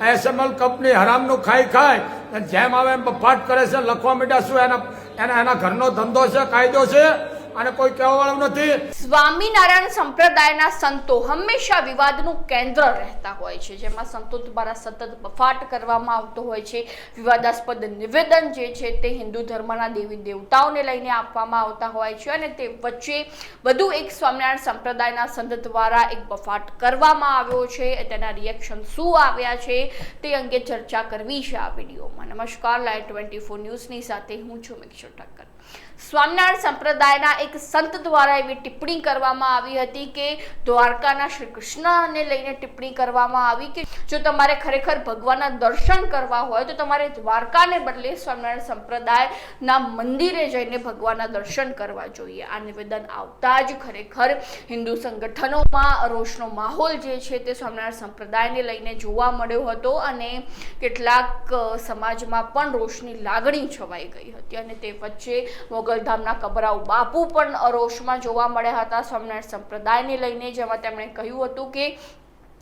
એસએમએલ company હરામનું ખાઈ ખાય જેમ આવે એમ બફાટ કરે છે, લખવા માંડ્યા શું એના એના એના ઘરનો ધંધો છે, કાયદો છે? અને કોઈ કહેવાવાળું નથી. સ્વામિનારાયણ સંપ્રદાયના સંતો હંમેશા વિવાદનું કેન્દ્ર રહેતા હોય છે. જેમાં સંતો દ્વારા સતત બફાટ કરવામાં આવતો હોય છે. વિવાદાસ્પદ નિવેદન જે છે તે હિન્દુ ધર્મના દેવી દેવતાઓને લઈને આપવામાં આવતા હોય છે અને તે વચ્ચે વધુ એક સ્વામિનારાયણ સંપ્રદાયના સંત દ્વારા એક બફાટ કરવામાં આવ્યો છે. તેના રિએક્શન શું આવ્યા છે તે અંગે ચર્ચા કરવી છે આ વિડીયોમાં. નમસ્કાર, લાઈવ ટ્વેન્ટી ફોર ન્યૂઝની સાથે હું છું મિક્ષુ ઠક્કર. સ્વામિનારાયણ સંપ્રદાયના એક સંત દ્વારા એવી ટિપ્પણી કરવામાં આવી હતી કે દ્વારકાના શ્રી કૃષ્ણને લઈને ટિપ્પણી કરવામાં આવી કે જો તમારે ખરેખર ભગવાનના દર્શન કરવા હોય તો તમારે દ્વારકાને બદલે સ્વામિનારાયણ સંપ્રદાયના મંદિરે જઈને ભગવાનના દર્શન કરવા જોઈએ. આ નિવેદન આવતા જ ખરેખર હિન્દુ સંગઠનોમાં રોષનો માહોલ જે છે તે સ્વામિનારાયણ સંપ્રદાયને લઈને જોવા મળ્યો હતો અને કેટલાક સમાજમાં પણ રોષની લાગણી છવાઈ ગઈ હતી અને તે વચ્ચે મોગલધામના કબરાઉ બાપુ પણ રોષમાં જોવા મળ્યા હતા સ્વામિનારાયણ સંપ્રદાયને લઈને, જેમાં તેમણે કહ્યું હતું કે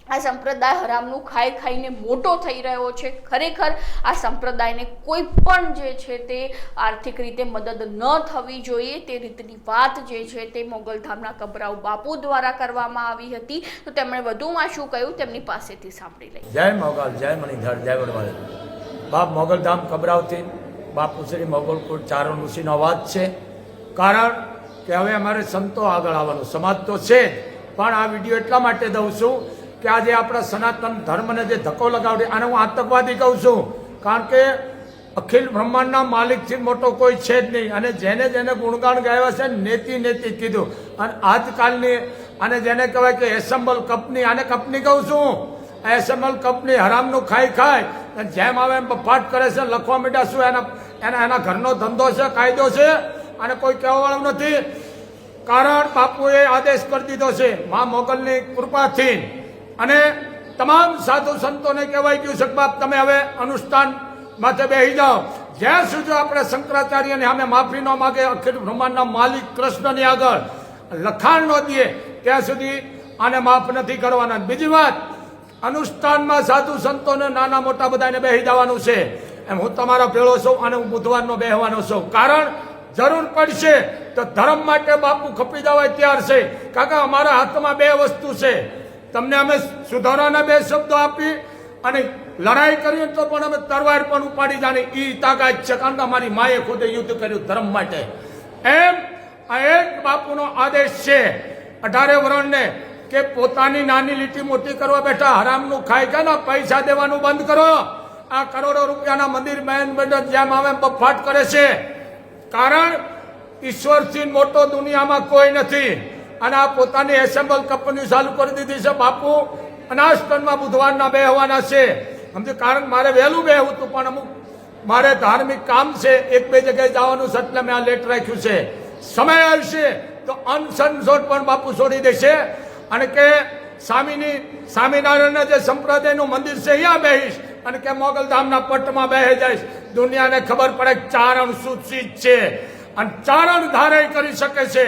આ સંપ્રદાય હરામનું ખાઈ ખાઈને મોટો થઈ રહ્યો છે. ખરેખર આ સંપ્રદાયને કોઈ પણ જે છે તે આર્થિક રીતે મદદ ન થવી જોઈએ. તે રીતની વાત જે છે તે મોગલધામના કબરાઉ બાપુ દ્વારા કરવામાં આવી હતી. તો તેમણે વધુમાં શું કહ્યું? તેમની પાસેથી સાંભળી લઈ જય મોગલ, જય મણિધર, જય વડવાલ. બાપ મોગલધામ કબરાવથી બાપુ શ્રી મોગલકુળ ચારણ ઋષિનો અવાજ છે. કારણ કે હવે અમારે સંતો આગળ આવવાનો. સમાજ તો છે પણ આ વીડિયો એટલા માટે દઉં છું કે આજે આપણા સનાતન ધર્મને જે ધક્કો લગાવડે, આને હું આતંકવાદી કહું છું. કારણ કે અખિલ બ્રહ્માંડના માલિકથી મોટો કોઈ છે જ નહીં. અને જેને જેને ગુણગાન ગાયા છે, નેતિ નેતિ કીધું. અને આજકાલની, અને જેને કહેવાય કે એસેમ્બલ કંપની, આને કંપની કહું છું. એસેમ્બલ કંપની હરામનું ખાઈ ખાય, અને જેમ આવે એમ બફાટ કરે છે, લખવા મીઠા શું એના એના એના ઘરનો ધંધો છે, કાયદો છે? અને કોઈ કહેવાવાળું નથી. કારણ બાપુએ આદેશ કરી દીધો છે, મા મોગલની કૃપાથી. અને તમામ સાધુ સંતોને કહેવાય ગયું છે બાપ, તમે હવે અનુષ્ઠાન માથે બેસી જાઓ. જ્યાં સુધી આપણે શંકરાચાર્યને સામે માફી ન માગે, અખિલ બ્રહ્માંડના માલિક કૃષ્ણની આગળ લખાણ ન દઈએ ત્યાં સુધી આને માફ નથી કરવાના. બીજી વાત, અનુષ્ઠાનમાં સાધુ સંતોને નાના મોટા બધાને બેસી જવાનું છે. એમ હું તમારો પેલો છું અને હું બુધવારનો બેહવાનો છું. કારણ જરૂર પડશે તો ધર્મ માટે બાપુ ખપી જવાય તૈયાર છે. કાકા, અમારા હાથમાં બે વસ્તુ છે. તમને અમે સુધારાના બે શબ્દો આપી અને લડાઈ કરી તો પણ અમે તરવાર પણ ઉપાડી જાણે એ તાકાત છે કારણ કે અમારી માએ ખુદે યુદ્ધ કર્યું ધર્મ માટે. એમ આ એક બાપુનો આદેશ છે. અઢારે વરણને કે પોતાની નાની લીટી મોટી કરવા બેઠા હરામનું ખાઈ ગયા ને, પૈસા દેવાનું બંધ કરો. આ કરોડો રૂપિયાના મંદિર મેન મંડળ જેમ આવે બફાટ કરે છે. કારણ ઈશ્વરથી મોટો દુનિયામાં કોઈ નથી. અને આ પોતાની એસેમ્બલ કંપની ચાલુ કરી દીધી છે બાપુ. અનાસ્તનમાં બુધવારના બેહવાના છે. સમજો? કારણ મારે વહેલું બેહવું હતું, પણ અમુક મારે ધાર્મિક કામ છે, એક બે જગ્યાએ જવાનું છે, એટલે મેં આ લેટ રાખ્યું છે. સમય આવશે તો અનસનસોટ પણ બાપુ છોડી દેશે. અને કે સ્વામીની સ્વામિનારાયણના જે સંપ્રદાયનું મંદિર છે, અહીંયા બેહીશ. અને કે મોગલધામના પટમાં બેહી જઈશ. દુનિયાને ખબર પડે ચારણ સુચિત છે. અને ચારણ ધારણ કરી શકે છે.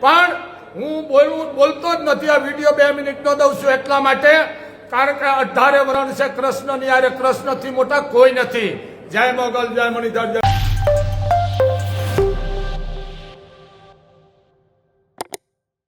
પણ હું બોલવું, બોલતો જ નથી. આ વીડિયો બે મિનિટનો દઉં છું એટલા માટે. કારણ કે અઢારે વરણ છે કૃષ્ણની યારે કૃષ્ણથી મોટા કોઈ નથી. જય મોગલ, જય મણિધર, જય